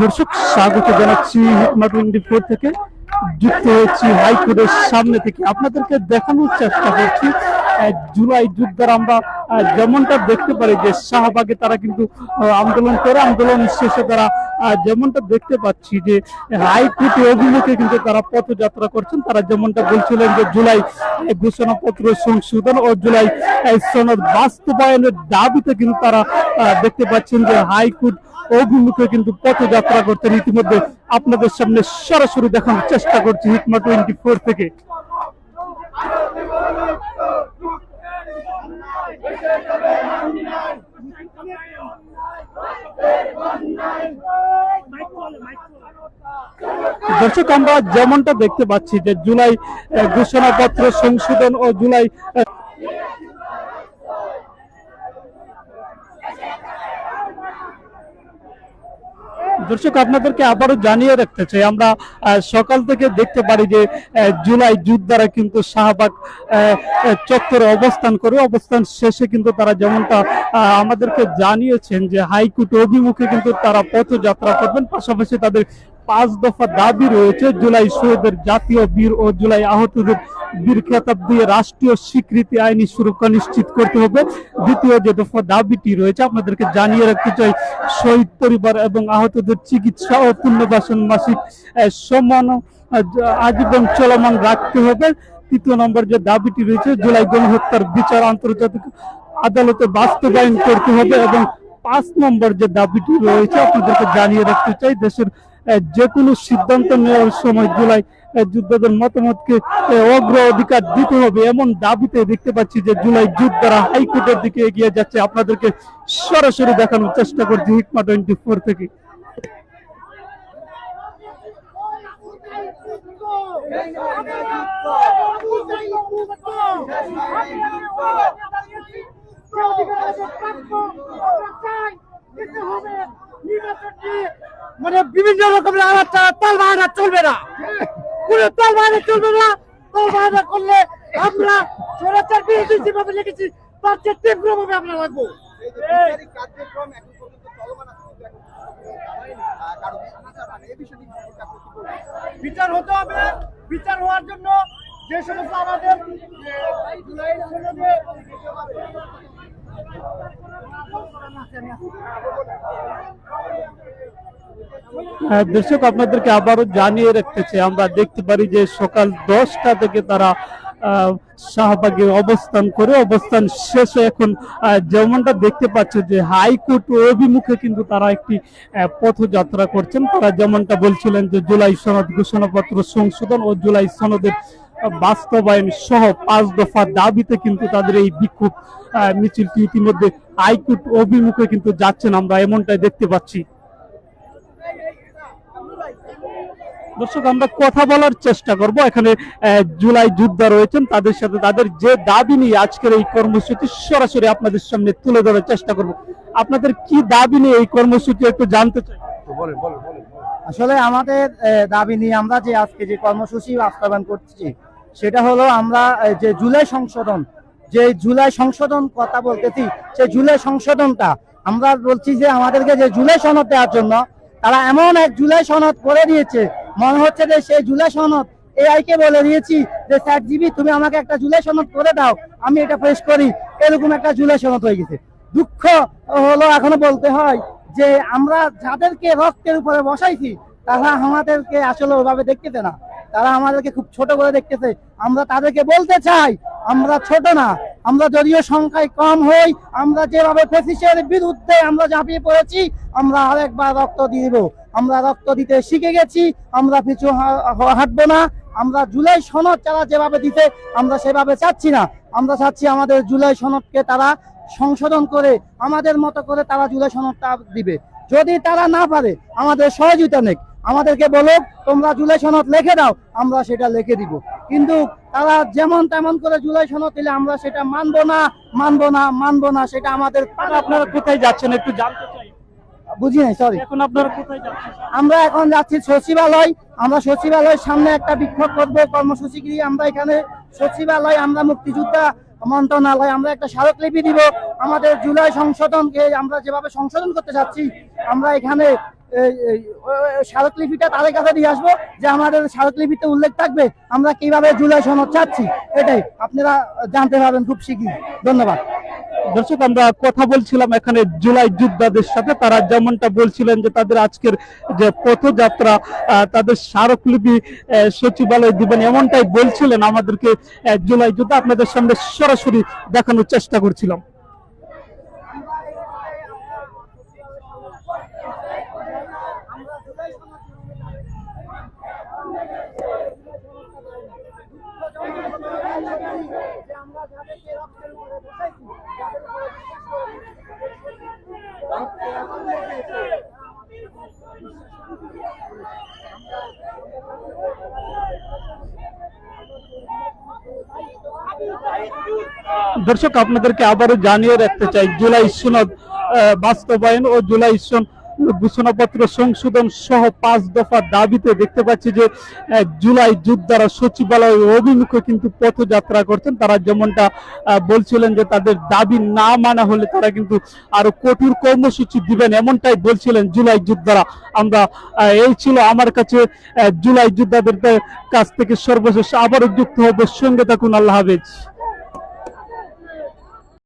দর্শক, স্বাগত জানাচ্ছি ফোর থেকে। যুক্ত হয়েছি হাইকোর্টের সামনে থেকে। আপনাদেরকে দেখানোর চেষ্টা করছি জুলাই যুদ্ধের আমরা যেমনটা দেখতে পারি যে শাহবাগে তারা কিন্তু আন্দোলন করে আন্দোলন শেষে তারা যেমনটা দেখতে পাচ্ছি যে হাইকোর্টে অভিমুখে কিন্তু তারা পথযাত্রা করছেন। তারা যেমনটা বলছিলেন যে জুলাই ঘোষণাপত্র সংশোধন ও জুলাই সনদ বাস্তবায়নের দাবিতে কিন্তু তারা দেখতে পাচ্ছেন যে হাইকোর্ট অভিমুখে কিন্তু পথযাত্রা করতেন ইতিমধ্যে আপনাদের সামনে সরাসরি দেখানোর চেষ্টা করছি হিকমা টোয়েন্টি ফোর থেকে। দর্শক, আমরা যেমনটা দেখতে পাচ্ছি যে জুলাই ঘোষণাপত্র সংশোধন ও জুলাই দর্শক, আপনাদেরকে আবারও জানিয়ে রাখতে চাই, আমরা সকাল থেকে দেখতে পারি যে জুলাই যুদ্ধ দ্বারা কিন্তু শাহবাগ চত্বরে অবস্থান করে, অবস্থান শেষে কিন্তু তারা যেমনটা আমাদেরকে জানিয়েছেন যে হাইকোর্ট অভিমুখে কিন্তু তারা পথযাত্রা করবেন, পাশাপাশি তাদের পাঁচ দফা দাবি রয়েছে জুলাই শহীদের জাতীয় বীর ও জুলাই আহতদের বীর খেতাব দিয়ে রাষ্ট্রীয় স্বীকৃতি আইনি সুরক্ষা নিশ্চিত করতে হবে। দ্বিতীয় যে দফা দাবিটি রয়েছে আপনাদেরকে জানিয়ে রাখতে চাই শহীদ পরিবার এবং আহতদের চিকিৎসা ও পুনর্বাসন মাসিক আহ, আজীবন চলমান রাখতে হবে। তৃতীয় নম্বর যে দাবিটি রয়েছে জুলাই গণহত্যার বিচার আন্তর্জাতিক আদালতে বাস্তবায়ন করতে হবে এবং পাঁচ নম্বর যে দাবিটি রয়েছে আপনাদেরকে জানিয়ে রাখতে চাই দেশের যে কোনো সিদ্ধান্ত নেওয়ার সময় জুলাই যোদ্ধাদের মতামতকে অগ্র অধিকার দিতে হবে এমন দাবিতে দেখতে পাচ্ছি যে জুলাই যোদ্ধারা হাইকোর্টের দিকে এগিয়ে যাচ্ছে। আপনাদেরকে সরাসরি দেখানোর চেষ্টা করছি হিকমা টোয়েন্টি ফোর থেকে। মানে বিভিন্ন রকমের আলাদ তাল বাহানা চলবে না। কোন তাল বাহানা চলবে না। তাল বাহানা করলে আমরা স্বরাচার বিরোধী যেভাবে লিখেছি তার চেয়ে তীব্রভাবে আমরা লাগবো। বলবেন? বিচার হতে হবে। বিচার হওয়ার জন্য যে সমস্ত আমাদের দর্শক, আপনাদেরকে আবারও জানিয়ে রাখতে চাই আমরা দেখতে পারি যে সকাল দশটা থেকে তারা শাহবাগে অবস্থান করে অবস্থান শেষে এখন যেমনটা দেখতে পাচ্ছে যে হাইকোর্ট অভিমুখে কিন্তু তারা একটি পথযাত্রা করছেন। তারা যেমনটা বলছিলেন যে জুলাই সনদ ঘোষণাপত্র সংশোধন ও জুলাই সনদের বাস্তবায়ন সহ পাঁচ দফা দাবিতে কিন্তু তাদের এই বিক্ষোভ মিছিলটি ইতিমধ্যে হাইকোর্ট অভিমুখে কিন্তু যাচ্ছেন। আমরা এমনটাই দেখতে পাচ্ছি। দর্শক, আমরা কথা বলার চেষ্টা করব। এখানে জুলাই যোদ্ধা রয়েছেন। তাদের সাথে তাদের যে দাবি নিয়ে আজকের এই কর্মসূচি, সরাসরি আপনাদের সামনে তুলে ধরার চেষ্টা করব। আপনাদের কি দাবি নিয়ে এই কর্মসূচি একটু জানতে চাই? আসলে আমাদের দাবি নিয়ে আমরা যে আজকে যে কর্মসূচি বাস্তবায়ন করছি সেটা হলো আমরা যে জুলাই সংশোধন, যে জুলাই সংশোধন কথা বলতেছি সেই জুলাই সংশোধনটা, আমরা বলছি যে আমাদেরকে যে জুলাই সনদ দেওয়ার জন্য, তারা এমন এক জুলাই সনদ করে দিয়েছে, মনে হচ্ছে যে সেই জুলাই সনদ বলে দিয়েছি যে, স্যার জিবি, তুমি আমাকে একটা জুলাই সনদ করে দাও, আমি এটা পেশ করি। এরকম একটা জুলাই সনদ হয়ে গেছে। দুঃখ হলো এখনও বলতে হয় যে, আমরা যাদেরকে রক্তের উপরে বসাইছি, তারা আমাদেরকে আসলে ওভাবে দেখতেছে না। তারা আমাদেরকে খুব ছোট করে দেখতেছে। আমরা তাদেরকে বলতে চাই, আমরা ছোট না। আমরা যদিও সংখ্যায় কম হই, আমরা যেভাবে ফেসিসের বিরুদ্ধে আমরা ঝাঁপিয়ে পড়েছি, আমরা আরেকবার রক্ত দিব। আমরা রক্ত দিতে শিখে গেছি, আমরা পিছু হাঁটবো না। আমরা জুলাই সনদ তারা যেভাবে দিতে আমরা সেভাবে চাচ্ছি না। আমরা চাচ্ছি আমাদের জুলাই সনদকে তারা সংশোধন করে, আমাদের মতো করে তারা জুলাই সনদটা দিবে। যদি তারা না পারে, আমাদের সহযোগিতা নেই আমাদেরকে বলো তোমরা জুলাই সনদ লিখে দাও আমরা সেটা লিখে দিব। কিন্তু তারা যেমন তেমন করে জুলাই সনদ দিলে আমরা সেটা মানবো না মানবো না মানবো না সেটা আমাদের আপনারা কোথায় যাচ্ছেন একটু জানতে চাই। বুঝি নাই সরি এখন আপনারা কোথায় যাচ্ছেন? আমরা এখন যাচ্ছি সচিবালয়। আমরা সচিবালয়ের সামনে একটা বিক্ষোভ করব কর্মসূচি গিয়ে আমরা এখানে সচিবালয় আমরা মুক্তিযোদ্ধা মন্ত্রণালয় আমরা একটা স্মারকলিপি দিব। আমাদের জুলাই সংশোধনকে আমরা যেভাবে সংশোধন করতে চাচ্ছি আমরা এখানে স্মারকলিপিটা তাদের কাছে দিয়ে আসব যে আমাদের স্মারকলিপিতে উল্লেখ থাকবে আমরা কীভাবে জুলাই সনদ চাচ্ছি এটাই। আপনারা জানতে পারবেন খুব শীঘ্রই ধন্যবাদ। দর্শক, আমরা কথা বলছিলাম এখানে জুলাই যোদ্ধাদের সাথে। তারা যেমনটা বলছিলেন যে তাদের আজকের যে পথযাত্রা তাদের স্মারকলিপি সচিবালয় দিবেন এমনটাই বলছিলেন আমাদেরকে জুলাই যোদ্ধা। আপনাদের সামনে সরাসরি দেখানোর চেষ্টা করছিলাম। দর্শক, আপনাদেরকে আবারও জানিয়ে রাখতে চাই, জুলাই সনদ বাস্তবায়ন ও জুলাই সন ঘোষণাপত্র সংশোধন সহ পাঁচ দফা দাবিতে দেখতে পাচ্ছি যে জুলাই যোদ্ধারা সচিবালয় অভিমুখে কিন্তু পথযাত্রা করছেন। তারা যেমনটা বলছিলেন যে তাদের দাবি না মানা হলে তারা কিন্তু আরও কঠোর কর্মসূচি দিবেন, এমনটাই বলছিলেন জুলাই যোদ্ধারা আমরা এই ছিল আমার কাছে জুলাই যোদ্ধাদের কাছ থেকে সর্বশেষ আবারও যুক্ত হব। সঙ্গে থাকুন, আল্লাহ হাফেজ।